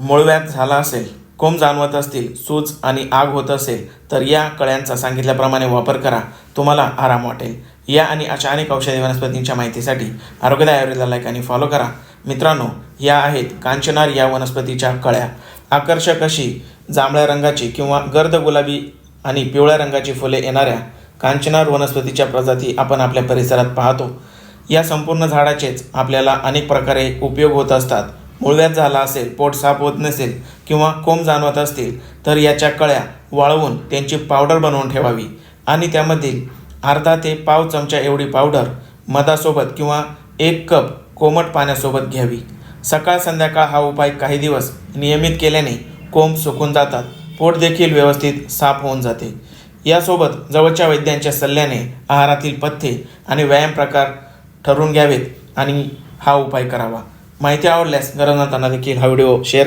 मळव्यात झाला असेल कोंब जाणवत असतील सूज आणि आग होत असेल तर या कळ्यांचा सांगितल्याप्रमाणे वापर करा. तुम्हाला आराम वाटेल. या आणि अशा अनेक औषधी वनस्पतींच्या माहितीसाठी आरोग्यदाय आयुर्वेदा लाईक आणि फॉलो करा. मित्रांनो या आहेत कांचनार या वनस्पतीच्या कळ्या. आकर्षक अशी जांभळ्या रंगाची किंवा गर्द गुलाबी आणि पिवळ्या रंगाची फुले येणाऱ्या कांचनार वनस्पतीच्या प्रजाती आपण आपल्या परिसरात पाहतो. या संपूर्ण झाडाचेच आपल्याला अनेक प्रकारे उपयोग होत असतात. मूळव्याध झाला असेल पोट साफ होत नसेल किंवा कोंब जाणवत असतील तर याच्या कळ्या वाळवून त्यांची पावडर बनवून ठेवावी. आणि त्यामधील अर्धा ते पाव चमचा एवढी पावडर मधासोबत किंवा एक कप कोमट पाण्यासोबत घ्यावी. सकाळ संध्याकाळ हा उपाय काही दिवस नियमित केल्याने कोंब सुकून जातात पोट देखील व्यवस्थित साफ होऊन जाते. यासोबत जवळच्या वैद्यांच्या सल्ल्याने आहारातील पथ्ये आणि व्यायाम प्रकार ठरवून घ्यावेत आणि हा उपाय करावा. माहिती आवडल्यास गरज नसताना देखील हा व्हिडिओ शेअर करा.